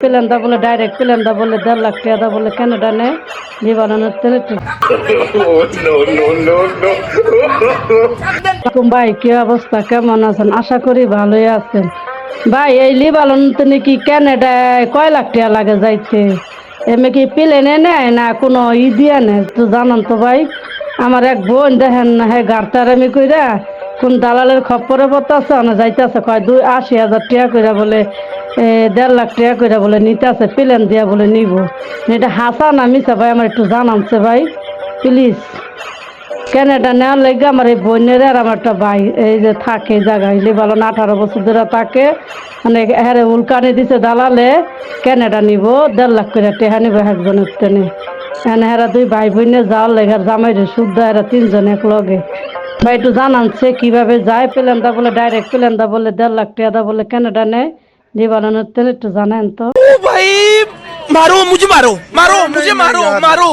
Plane দা বলে direct plane দা বলে দেড় লাখ টাকা দা বলে কেনাডা নেয় জীবনের ভাই, কি অবস্থা? কেমন আছেন? আশা করি ভালোই আছেন। ভাই, এই লিবালন তো নাকি ক্যানাডায় কয় লাখ টাকা লাগে যাইতে? এমনি কি প্লেনে নেয় না কোনো ই দিয়ে নেয়? তো জানান তো ভাই। আমার এক বোন দেখেন না হ্যাঁ গাড়তারামি কইরা, কোন দালালের খপ্পরে পড়তেছে না যাইতেছে, কয় দুই আশি হাজার টাকা কইরা বলে দেড় লাখ টাকা কইরা বলে নিতে আছে, প্লেন দিয়া বলে নিব। এটা হাসা না মিশা ভাই আমার একটু জানানছে ভাই, প্লিজ। ক্যানাডা নেওয়ার লেগে আমার এই বোনের আর আমার একটা ভাই, এই যে থাকে জায়গায় না আঠারো বছর ধরে থাকে মানে হ্যাঁ উল্কানি দিছে দালালে ক্যানাডা নিব? দেড় লাখ করে টেহা নিব একজনের টেনে। এনে হেরা দুই ভাই বোনে যাওয়ার লেগে জামাই রে শুদ্ধ এরা তিনজন এক লগে। ভাই একটু জানানছে কীভাবে যায় প্লেন দা বলে, ডাইরেক্ট প্লেন দা বলে, দেড় লাখ টাকা বলে ক্যানাডা নেয়? যে বানানোর তেল একটু জানেন তো। ভাই মারো মুঝে মারো মারো মুঝে মারো মারো।